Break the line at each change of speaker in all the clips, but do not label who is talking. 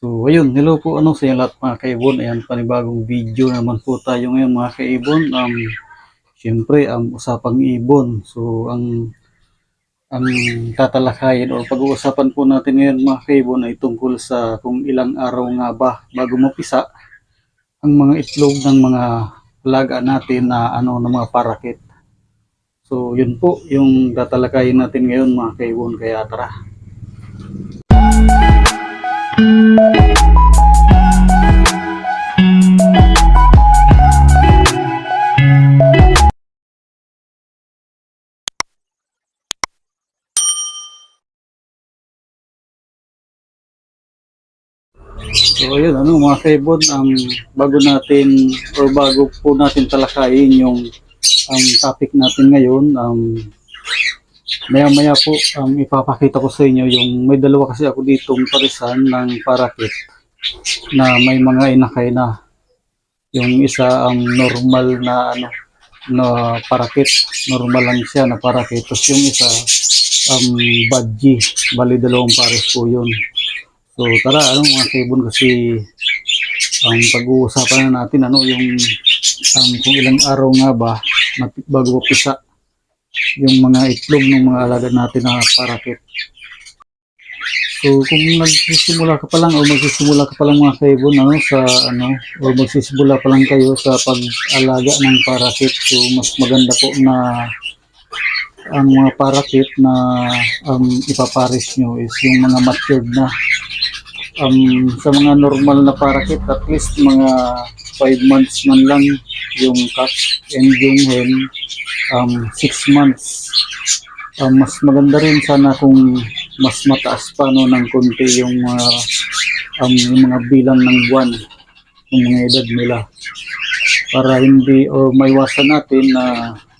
So, ayun, hello po ano sa inyo lahat mga kaibon. Ayan, panibagong video naman po tayo ngayon mga kaibon. Um, Siyempre, ang usapang ibon. So, ang ang tatalakayin o pag-uusapan po natin ngayon mga kaibon ay tungkol sa kung ilang araw nga ba bago mapisa ang mga itlog ng mga alaga natin na ano ng mga parakit. So, yun po yung tatalakayin natin ngayon mga kaibon. Kaya tara. So ayun, ano mga kaibon, ang bago natin or bago po natin talakayin yung ang topic natin ngayon, um, maya maya po um, ipapakita ko sa inyo yung may dalawa kasi ako ditong parisan ng parakit na may mga inakay na. Yung isa ang normal na ano na parakit, normal lang siya na parakit. Tapos yung isa um, badji, bali dalawang pares po yun. So tara, ano mga kaibon kasi ang pag-uusapan na natin ano yung um, kung ilang araw nga ba bago pisa yung mga itlog ng mga alaga natin na parakit. So kung nagsisimula ka pa lang o magsisimula ka pa lang mga kaibon ano sa ano o magsisimula pa lang kayo sa pag-alaga ng parakit so mas maganda po na ang mga parakit na um, ipapares nyo is yung mga matured na um, sa mga normal na parakit, at least mga 5 months man lang yung cock and yung hen, um, 6 months. Um, mas maganda rin sana kung mas mataas pa no, ng konti yung mga um, yung mga bilang ng buwan yung mga edad nila para hindi o maiwasan natin na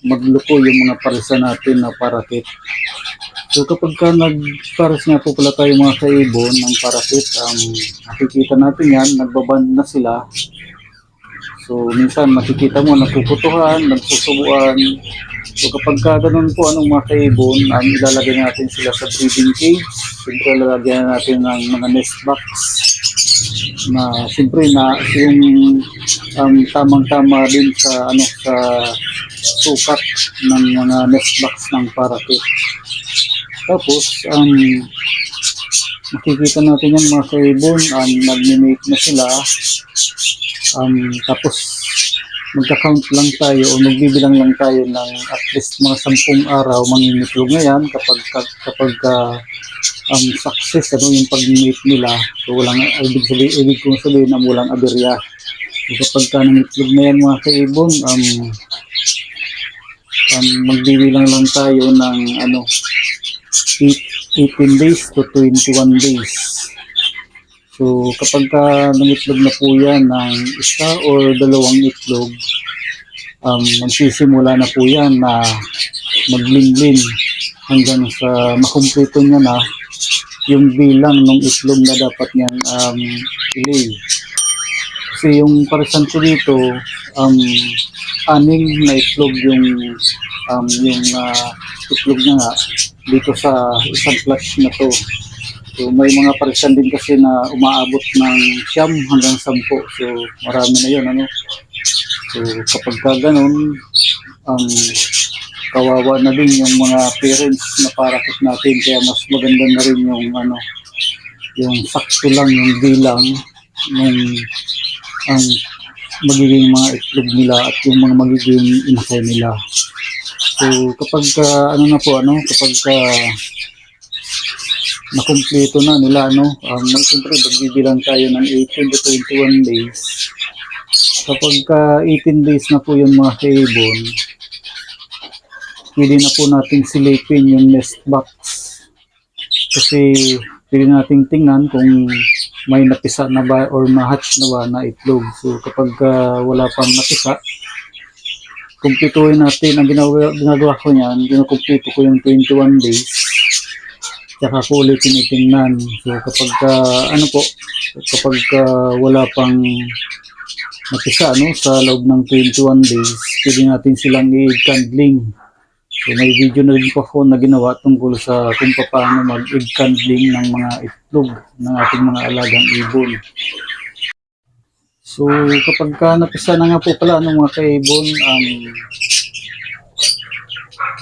magluko yung mga parisa natin na parakit. So kapag ka nagpares nga po pala tayo mga kaibon ng parakit, um, nakikita natin yan, nagbaband na sila. So minsan makikita mo nagpuputuhan, nagsusubuan. So kapag ka ganun po anong mga kaibon, um, ilalagay natin sila sa breeding cage. Siyempre lalagyan natin ng mga nest box na siyempre na yung um, tamang-tama din sa ano sa sukat ng mga nest box ng parakit. Tapos, um, makikita natin yung mga kaibon, um, nag-mate na sila. Um, tapos, magka-count lang tayo o magbibilang lang tayo ng at least mga sampung araw mangingitlog na yan kapag kapag uh, um, success ano yung pag-mate nila so walang ibig sabihin ibig kong sabihin na walang aberya so, kapag ka nangitlog na yan mga kaibon um, um, magbibilang lang tayo ng ano 18 days to 21 days. So, kapag ka nangitlog na po yan ng isa or dalawang itlog, um, magsisimula na po yan na maglinglin hanggang sa makumpleto niya na yung bilang ng itlog na dapat niyang um, ilay. Kasi yung parisan ko dito, um, aning na itlog yung um, yung uh, itlog niya nga dito sa isang clutch na to. So may mga parisan din kasi na umaabot ng siyam hanggang sampo. So marami na yun ano. So kapag ka ganun, ang kawawa na din yung mga parents na parakit natin kaya mas maganda na rin yung ano yung sakto lang yung bilang ng ang magiging mga itlog nila at yung mga magiging inakay nila. So kapag ka, ano na po ano, kapag ka nakumpleto na nila ano, um, siyempre magbibilang tayo ng 18 to 21 days. Kapag ka 18 days na po yung mga kaibon, pwede na po natin silipin yung nest box. Kasi pwede nating tingnan kung may napisa na ba or ma-hatch na ba na itlog. So kapag uh, wala pang napisa, kumpletuhin natin ang ginagawa, ginagawa ko niyan, kinukumpleto ko yung 21 days. Tsaka ko ulit tinitingnan. So kapag uh, ano po, kapag uh, wala pang napisa ano, sa loob ng 21 days, pwede natin silang i-candling. So may video na rin po ako na ginawa tungkol sa kung paano mag-egg handling ng mga itlog ng ating mga alagang ibon. So kapag ka napisa na nga po pala ng mga kaibon, um,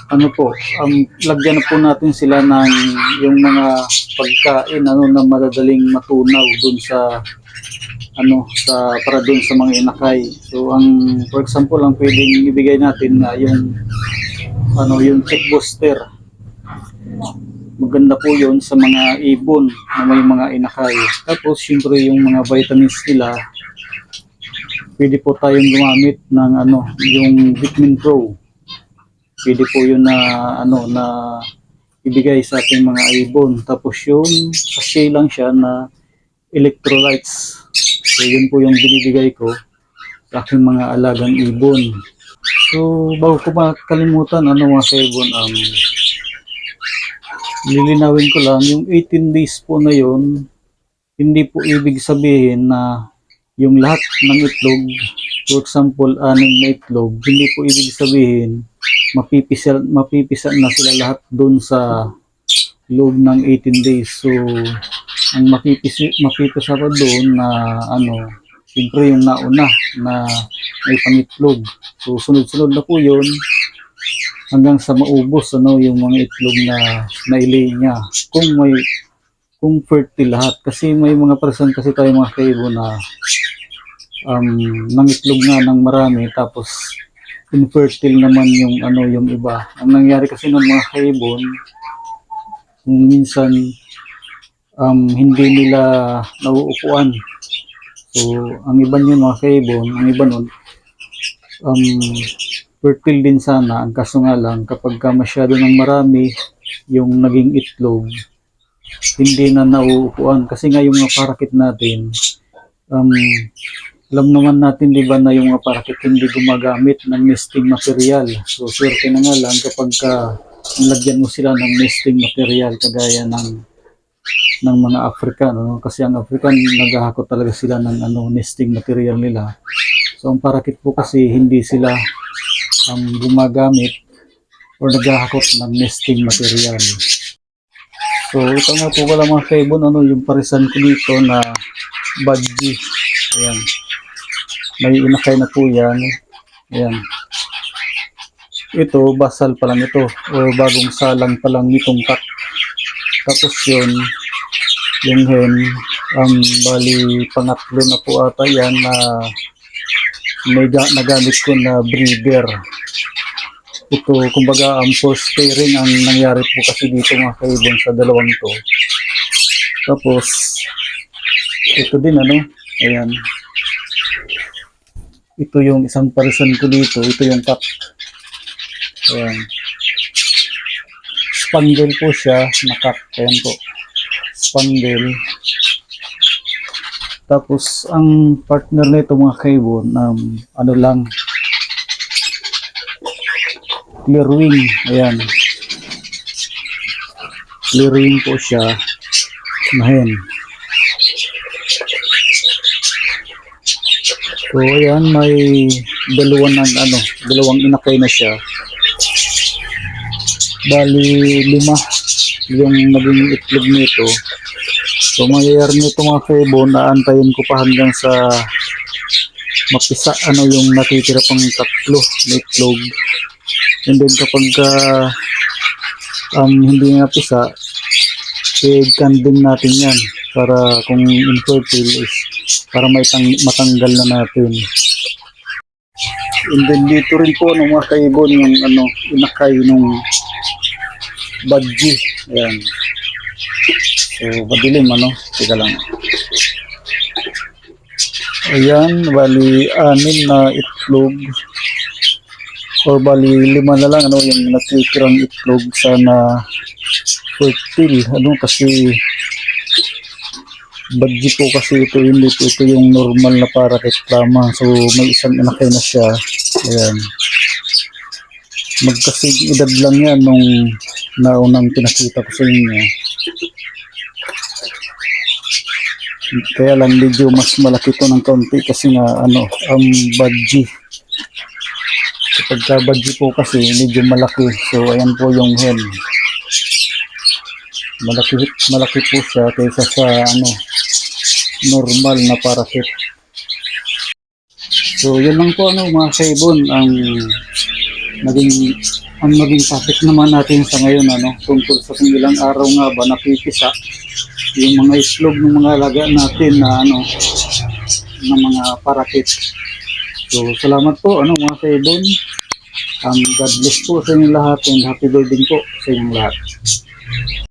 ano po, um, lagyan na po natin sila ng yung mga pagkain ano na madadaling matunaw dun sa ano sa para dun sa mga inakay. So ang for example ang pwedeng ibigay natin na yung ano yung check booster. Maganda po yun sa mga ibon na may mga inakay. Tapos syempre yung mga vitamins nila pwede po tayong gumamit ng ano yung Vitamin Pro. Pwede po yun na ano na ibigay sa ating mga ibon. Tapos yung sachet lang siya na electrolytes. So yun po yung binibigay ko sa aking mga alagang ibon. So bago ko makalimutan ano mga kaibon, um, lilinawin ko lang yung 18 days po na yun, hindi po ibig sabihin na yung lahat ng itlog, for example, anim na itlog, hindi po ibig sabihin mapipisa, mapipisa na sila lahat doon sa loob ng 18 days. So, ang mapipisa, mapipisa pa doon na ano, siyempre yung nauna na may pangitlog. So, sunod-sunod na po yun hanggang sa maubos ano yung mga itlog na nailay niya. Kung may kung fertile lahat kasi may mga person kasi tayo mga kaibo na um, nangitlog nga ng marami tapos infertile naman yung ano yung iba. Ang nangyari kasi ng mga kaibon kung minsan um, hindi nila nauupuan. So, ang iba niyo mga kaibon, ang iba nun, um, fertile din sana. Ang kaso nga lang, kapag ka masyado ng marami yung naging itlog, hindi na nauupuan. Kasi nga yung mga parakit natin, um, alam naman natin di ba na yung mga parakit hindi gumagamit ng nesting material. So swerte na nga lang kapag ka nilagyan mo sila ng nesting material kagaya ng ng mga African ano? kasi ang African naghahakot talaga sila ng ano nesting material nila. So ang parakit po kasi hindi sila um, gumagamit or naghahakot ng nesting material. So ito nga po pala mga kaibon ano yung parisan ko dito na budgie. Ayan may inakay na po yan. Ayan. Ito, basal pa lang ito. O bagong salang pa lang itong cut. Tapos yun, yung hen, um, bali pangatlo na po ata yan na may ga- nagamit ko na breeder. Ito, kumbaga, um, first pairing ang nangyari po kasi dito mga kaibon sa dalawang to. Tapos, ito din ano, ayan, ito yung isang person ko dito, ito yung cup. Ayan. Spandel po siya, na cup. Ayan po. Spandel. Tapos, ang partner nito mga kaibon, um, ano lang, clear wing. Ayan. Clear wing po siya, na So ayan, may dalawang ng ano, dalawang inakay na siya. Bali lima yung naging itlog nito. So mangyayari nito mga kaibon, naantayin ko pa hanggang sa mapisa ano yung natitira pang tatlo na itlog. And then kapag uh, um, hindi napisa, i-canding natin yan para kung infertile is para may tang- matanggal na natin. And then dito rin po ng mga kaibon yung ano, inakay nung budgie. Ayan. So, madilim ano. Teka lang. Ayan, bali anim na itlog. Or bali lima na lang ano yung natitirang itlog sana fertile. Ano kasi Badji po kasi ito, hindi po ito yung normal na parakit lamang. So, may isang inakay na siya. Ayan. Magkasing edad lang yan nung naunang pinakita ko sa inyo. Kaya lang medyo mas malaki to ng kaunti kasi nga ano, ang badji. Pagka badge po kasi medyo malaki. So ayan po yung hen. Malaki malaki po siya kaysa sa ano normal na parakeet. So yun lang po ano mga kaibon ang naging ang naging topic naman natin sa ngayon ano tungkol sa kung ilang araw nga ba nakikisa yung mga itlog ng mga alaga natin na ano ng mga parakeet. So salamat po ano mga kaibon. Um, God bless po sa inyong lahat and happy birthday po sa inyong lahat.